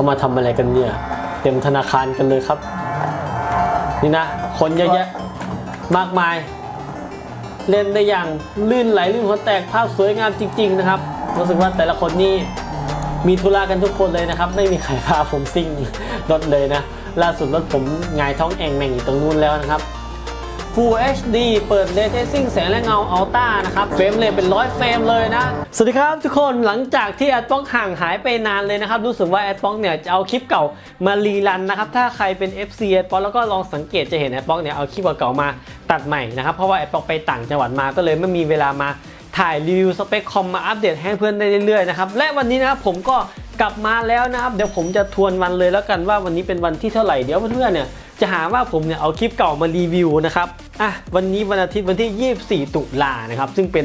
เขามาทำอะไรกันเนี่ย เต็มธนาคารกันเลยครับ นี่นะ คนเยอะแยะมากมาย เล่นได้อย่างลื่นไหลลื่นหัวแตกภาพสวยงามจริง ๆ นะครับรู้สึกว่าแต่ละคนนี่มีธุระกันทุกคนเลยนะครับ ไม่มีใครพาผมซิ่งรถเลยนะล่าสุดรถผมงายท้องแองแม่งอยู่ตรงนู้นแล้วนะครับ Full HD เปิด Ray Tracing แสงและเงา Ultra นะครับ เฟรมเลยเป็นร้อยเฟรมเลยนะ สวัสดีครับทุกคนหลังจากที่ a d b l o c k ห่างหายไปนานเลยนะครับ รู้สึกว่า a d b l o c k เนี่ยจะเอาคลิปเก่ามารีรันนะครับ ถ้าใครเป็น FC a d b l o c k แล้วก็ลองสังเกตจะเห็น a d b l o c k เนี่ยเอาคลิปเก่ามาตัดใหม่นะครับ เพราะว่า a d b l o c k ไปต่างจังหวัดมาก็เลยไม่มีเวลามาถ่ายรีวิวสเปคคอมมาอัปเดตให้เพื่อนได้เรื่อยๆนะครับและวันนี้นะครับผมก็กลับมาแล้วนะครับเดี๋ยวผมจะทวนวันเลยแล้วกันว่าวันนี้เป็นวันที่เท่าไหร่เดี๋ยวเพื่อนๆเนี่ยจะหาว่าผมเนี่ยเอาคลิปเก่ามารีวิวนะครับ อะวันนี้วันอาทิตย์วันที่ 24 ตุลานะครับ ซึ่งเป็น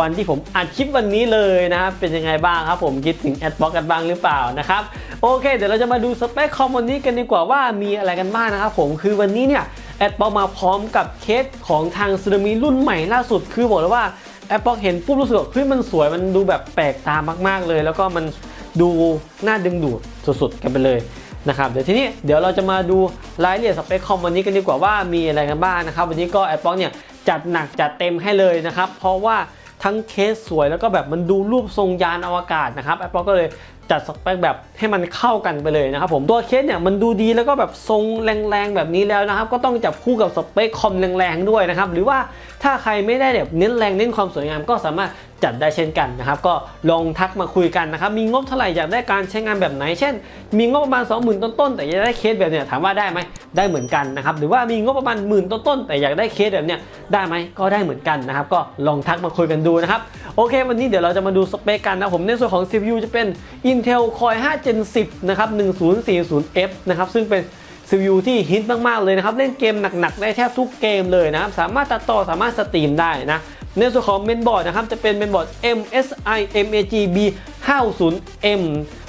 วันที่ผมอัดคลิปวันนี้เลยนะครับ เป็นยังไงบ้างครับผมคิดถึงแอดบล็อกกันบ้างหรือเปล่านะครับ โอเค เดี๋ยวเราจะมาดูสเปคคอมวันนี้กันดีกว่าว่ามีอะไรกันบ้างนะครับผมคือวันนี้เนี่ยแอดบล็อกมาพร้อมกับเคสของทางซูนามิรุ่นใหม่ล่าสุด คือบอกเลยว่าแอดบล็อกเห็นปุ๊บรู้สึกว่าเฮ้ยมันสวยมันดูแบบแปลกตามากๆเลย แล้วก็มันดูน่าดึงดูดสุดๆกันไปเลย นะครับเดี๋ยวทีนี้เดี๋ยวเราจะมาดูรายละเอียดสเปคคอมวันนี้กันดีกว่าว่ามีอะไรกันบ้างนะครับ วันนี้ก็ a อ p ป l e เนี่ยจัดหนักจัดเต็มให้เลยนะครับ เพราะว่าทั้งเคสสวยแล้วก็แบบมันดูรูปทรงยานอวกาศนะครับ a อ p ป l e ก็เลยจัดสเปคแบบให้มันเข้ากันไปเลยนะครับผมตัวเคสเนี่ยมันดูดีแล้วก็แบบทรงแรงๆแบบนี้แล้วนะครับ ก็ต้องจับคู่กับสเปคคอมแรงๆด้วยนะครับหรือว่า ถ้าใครไม่ได้แบบเน้นแรงเน้นความสวยงามก็สามารถจัดได้เช่นกันนะครับ ก็ลองทักมาคุยกันนะครับ มีงบเท่าไหร่อยากได้การใช้งานแบบไหน เช่น มีงบประมาณ 20,000 ต้นๆแต่อยากได้เคสแบบเนี้ยถามว่าได้ไหมได้เหมือนกันนะครับหรือว่ามีงบประมาณหมื่นต้นๆแต่อยากได้เคสแบบเนี้ยได้ไหมก็ได้เหมือนกันนะครับ ก็ลองทักมาคุยกันดูนะครับโอเค วันนี้เดี๋ยวเราจะมาดูสเปคกันนะผมในส่วนของ CPU จะเป็น Intel Core 5 Gen 10 นะครับ 1040F นะครับซึ่งเป็น CPU ที่ฮิตมากๆเลยนะครับเล่นเกมหนักๆได้แทบทุกเกมเลยนะครับสามารถตัดต่อสามารถสตรีมได้นะในส่วนของเมนบอร์ดนะครับจะเป็นเมนบอร์ด MSI MAG B 50M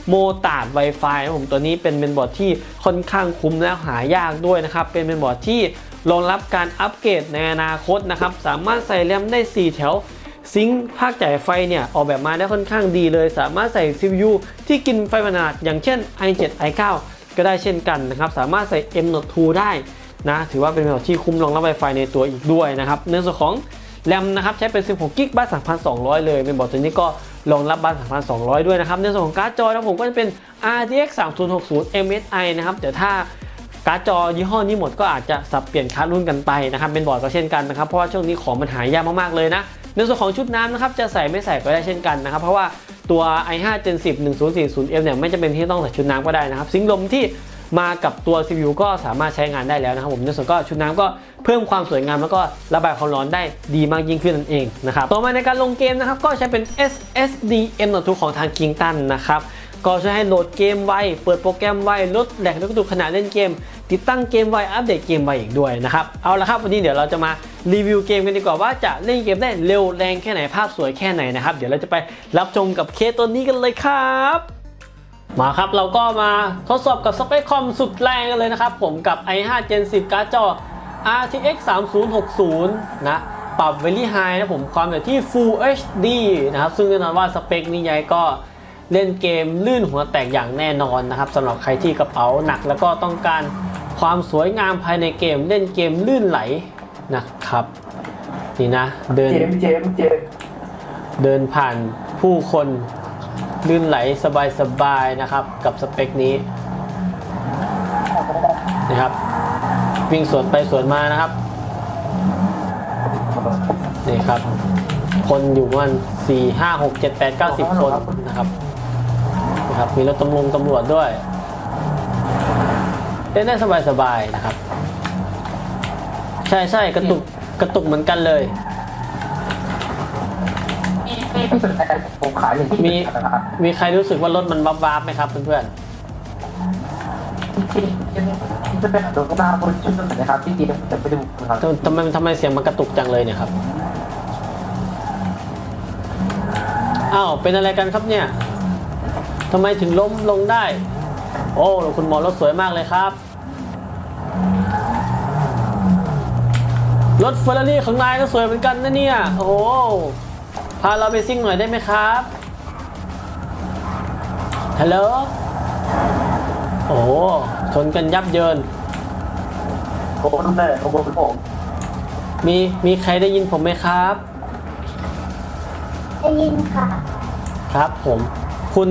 โมตาด Wi-Fi ผมตัวนี้เป็นเมนบอร์ดที่ค่อนข้างคุ้มและหายากด้วยนะครับ เป็นเมนบอร์ดที่รองรับการอัปเกรดในอนาคตนะครับ สามารถใส่แรมได้ 4 แถว ซิงค์ภาคจ่ายไฟเนี่ย ออกแบบมาได้ค่อนข้างดีเลย สามารถใส่ CPU ที่กินไฟขนาด อย่างเช่น i7 i9 ก็ได้เช่นกันนะครับ สามารถใส่ M.2 ได้นะ ถือว่าเป็นแบบที่คุ้มรองรับ Wi-Fi ในตัวอีกด้วยนะครับ ในส่วนของแรมนะครับใช้เป็น 16กิกบ้าน3,200 เลยเป็นบอกตัวนี้ก็รองรับบ้าน3,200 ด้วยนะครับ ในส่วนของการ์ดจอนะผมก็จะเป็น RTX 3060 MSI นะครับแต่ถ้าการ์ดจอยี่ห้อนี้หมดก็อาจจะสับเปลี่ยนคาร์ดรุ่นกันไปนะครับเป็นบอร์ดก็เช่นกันนะครับเพราะว่าช่วงนี้ของมันหายากมากๆเลยนะในส่วนของชุดน้ำนะครับจะใส่ไม่ใส่ก็ได้เช่นกันนะครับ เพราะว่า ตัว i5 Gen 10 1040F เนี่ยไม่จำเป็นที่ต้องใส่ชุดน้ำก็ได้นะครับ ซิงลมที่มากับตัว CPU ก็สามารถใช้งานได้แล้วนะครับผมในส่วนก็ชุดน้ำก็เพิ่มความสวยงามแล้วก็ระบายความร้อนได้ดีมากยิ่งขึ้นนั่นเองนะครับต่อมาในการลงเกมนะครับก็ใช้เป็น SSD M.2 ของทาง Kingston นะครับก็ช่วยให้โหลดเกมไว เปิดโปรแกรมไว ลดแหลกและกระตุกขณะเล่นเกม ติดตั้งเกมไวอัปเดตเกมไวอีกด้วยนะครับเอาละครับวันนี้เดี๋ยวเราจะมารีวิวเกมกันดีกว่าว่าจะเล่นเกมได้เร็วแรงแค่ไหนภาพสวยแค่ไหนนะครับเดี๋ยวเราจะไปรับชมกับเคสตัวนี้กันเลยครับมาครับเราก็มาทดสอบกับสเปคคอมสุดแรงกันเลยนะครับ ผมกับ i5 Gen 10 การ์ดจอ RTX 3060 นะปรับ Very High นะผมความแบบที่ Full HD นะครับ ซึ่งแน่นอนว่าสเปคนี้ยายก็ เล่นเกมลื่นหัวแตกอย่างแน่นอนนะครับสำหรับใครที่กระเป๋าหนัก แล้วก็ต้องการความสวยงามภายในเกมเล่นเกมลื่นไหลนะครับนี่นะเดินเจมส์เจมส์เจมส์เดินผ่านผู้คนลื่นไหลสบายๆนะครับ กับสเปคนี้นะครับ วิ่งสวนไปสวนมานะครับนี่ครับ คนอยู่ประมันสี่ห้าหกเจ็ดแปดเก้าสิบคนนะครับ นะครับ มีรถตำรวจตำรวจด้วยเล่นได้สบายๆนะครับ ใช่ใช่กระตุกกระตุกเหมือนกันเลยไม่สนใจผมขายอย่างที่มี นะครับมีใครรู้สึกว่ารถมันวับวับๆไหมครับเพื่อนที่จะเป็นตัวกระดาษบนชุดนั้นนะครับที่เจมส์จะไปดูนะครับๆทำไมทำไมเสียงมันกระตุกจังเลยเนี่ยครับ อ้าว เป็นอะไรกันครับเนี่ย ทำไมถึงล้มลงได้ โอ้คุณหมอรถสวยมากเลยครับ รถเฟอร์รารี่ของนายก็สวยเหมือนกันนะเนี่ย โอ้โห พาเราไปซิ่งหน่อยได้ไหมครับ ฮัลโหล โอ้โหชนกันยับเยินโอ้โหต้องเลยโอ้โหผมมีมีใครได้ยินผมไหมครับ ได้ยินค่ะ ครับผม คุณ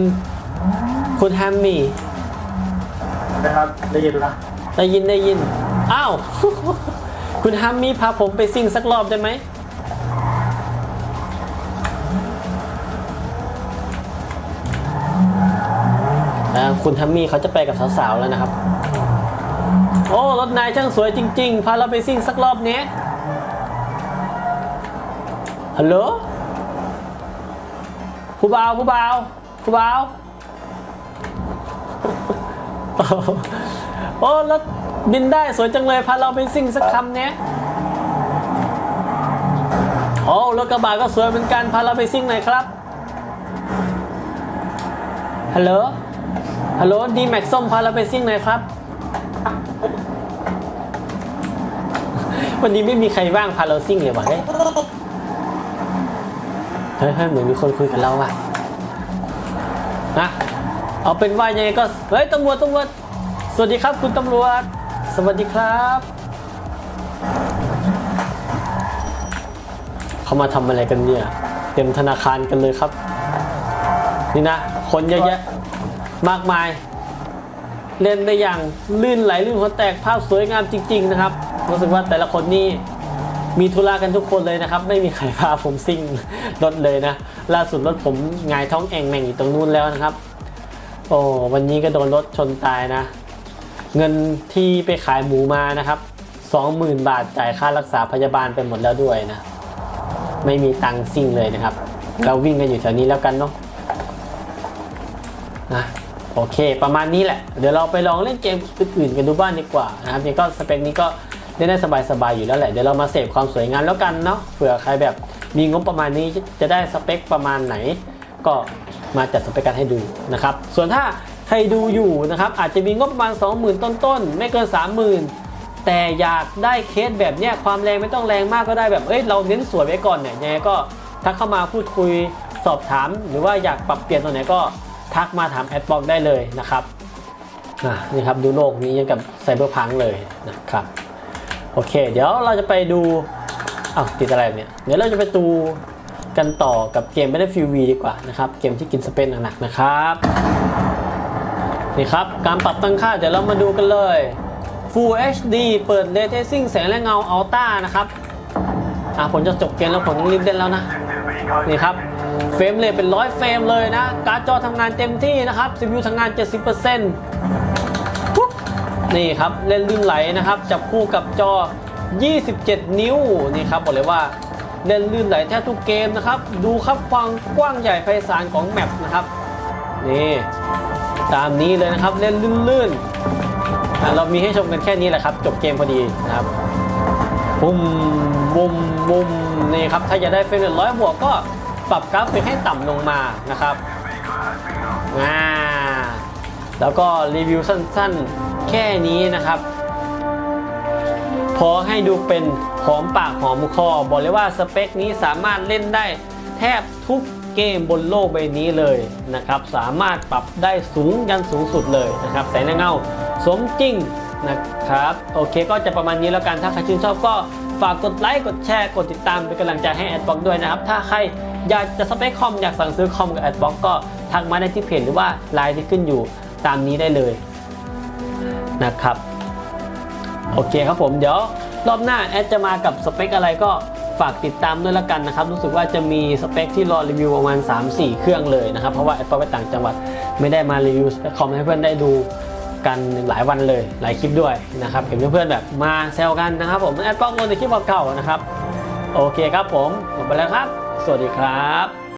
คุณแฮมมี่นะครับได้ยินละได้ยินได้ยิน อ้าว คุณแฮมมี่พาผมไปซิ่งสักรอบได้ไหมอ่าคุณแฮมมี่เขาจะไปกับสาวๆแล้วนะครับ โอ้ รถนายช่างสวยจริง ๆ พาเราไปซิ่งสักรอบเนี้ยฮัลโหลผู้บ่าวผู้บ่าวผู้บ่าว โอ้รถบินได้สวยจังเลยพาเราไปซิ่งสักคำเนี้ยโอ้รถกระบะก็สวยเหมือนกันพาเราไปซิ่งหน่อยครับฮัลโหลฮัลโหลดีแม็กส้มพาเราไปซิ่งหน่อยครับ วันนี้ไม่มีใครว่างพาเราซิ่งเลยวะเฮ้ยเฮ้ยเหมือนมีคนคุยกับเราว่ะนะ เอาเป็นว่ายังไงก็เฮ้ยตำรวจตำรวจสวัสดีครับคุณตำรวจ สวัสดีครับ เขามาทำอะไรกันเนี่ยเต็มธนาคารกันเลยครับ นี่นะ คนเยอะแยะมากมาย เล่นได้อย่างลื่นไหลลื่นหัวแตกภาพสวยงามจริง ๆ นะครับรู้สึกว่าแต่ละคนนี่มีธุระกันทุกคนเลยนะครับ ไม่มีใครพาผมซิ่งรถเลยนะ ล่าสุดรถผมงายท้องแองแม่งอยู่ตรงนู้นแล้วนะครับ โอ้วันนี้ก็โดนรถชนตายนะ เงินที่ไปขายหมูมานะครับ 20,000 บาทจ่ายค่ารักษาพยาบาลไปหมดแล้วด้วยนะ ไม่มีตังค์ซิ่งเลยนะครับ เราวิ่งกันอยู่แถวนี้แล้วกันเนาะนะโอเค ประมาณนี้แหละ เดี๋ยวเราไปลองเล่นเกมอื่นๆกันดูบ้างดีกว่านะครับนี่ก็สเปคนี้ก็เล่นได้สบายๆอยู่แล้วแหละ เดี๋ยวเรามาเสพความสวยงามแล้วกันเนาะเผื่อใครแบบมีงบประมาณนี้จะได้สเปคประมาณไหน ก็ มาจัดสเปคกันให้ดูนะครับ ส่วนถ้าใครดูอยู่นะครับ อาจจะมีงบประมาณ 20,000 ต้นๆ ไม่เกิน 30,000 แต่อยากได้เคสแบบเนี้ยความแรงไม่ต้องแรงมากก็ได้แบบเอ้ยเราเน้นสวยไว้ก่อนเนี่ยยังไงก็ทักเข้ามาพูดคุยสอบถาม หรือว่าอยากปรับเปลี่ยนตรงไหนก็ทักมาถามแอดบ็อกได้เลยนะครับนี่ครับดูโลกนี้ยังกับไซเบอร์พังเลยนะครับโอเค เดี๋ยวเราจะไปดูอ้าวติดอะไรเนี่ยเดี๋ยวเราจะไปดู กันต่อกับเกม Battlefield V ดีกว่านะครับ เกมที่กินสเปนหนักๆนะครับนี่ครับ การปรับตั้งค่าเดี๋ยวเรามาดูกันเลย Full HD เปิด Ray Tracing แสงและเงา Ultra นะครับอะผมจะจบเกมแล้วผมต้องรีบเล่นแล้วนะนี่ครับเฟรมเลยเป็นร้อยเฟรมเลยนะ การ์ดจอทำงานเต็มที่นะครับ CPU ทำงาน 70%ปุ๊บนี่ครับเล่นลื่นไหลนะครับ จับคู่กับจอ 27 นิ้วนี่ครับบอกเลยว่า เล่นลื่นไหลแทบทุกเกมนะครับ ดูครับความกว้างใหญ่ไพศาลของแมปนะครับนี่ตามนี้เลยนะครับเล่นลื่นๆอะเรามีให้ชมกันแค่นี้แหละครับ จบเกมพอดีนะครับบุมบุมบุมนี่ครับ ถ้าอยากได้เฟรมเรทร้อยบวกก็ปรับกราฟิกให้ต่ำลงมานะครับอ่าแล้วก็รีวิวสั้นๆ แค่นี้นะครับ พอให้ดูเป็นหอมปากหอมคอ บอกเลยว่าสเปคนี้สามารถเล่นได้แทบทุกเกมบนโลกใบนี้เลยนะครับ สามารถปรับได้สูงยันสูงสุดเลยนะครับแสงเงาสมจริงนะครับ โอเคก็จะประมาณนี้แล้วกันถ้าใครชื่นชอบก็ฝากกดไลค์กดแชร์กดติดตามเป็นกำลังใจให้แอดบ็อกด้วยนะครับ ถ้าใครอยากจะสเปคคอมอยากสั่งซื้อคอมกับแอดบ็อกก็ทักมาได้ที่เพจหรือว่าไลน์ที่ขึ้นอยู่ตามนี้ได้เลยนะครับ โอเคครับผมเดี๋ยวรอบหน้าแอดจะมากับสเปคอะไรก็ฝากติดตามด้วยละกันนะครับรู้สึกว่าจะมีสเปคที่รอรีวิวประมาณ 3-4 เครื่องเลยนะครับ เพราะว่าแอดไปต่างจังหวัดไม่ได้มารีวิวสเปคคอมให้เพื่อนได้ดูกันหลายวันเลยหลายคลิปด้วยนะครับเห็นเพื่อนๆแบบมาแซวกันนะครับ ผมแอดก็ลงในคลิปเก่าๆนะครับ โอเคครับผมหมดไปแล้วครับ สวัสดีครับ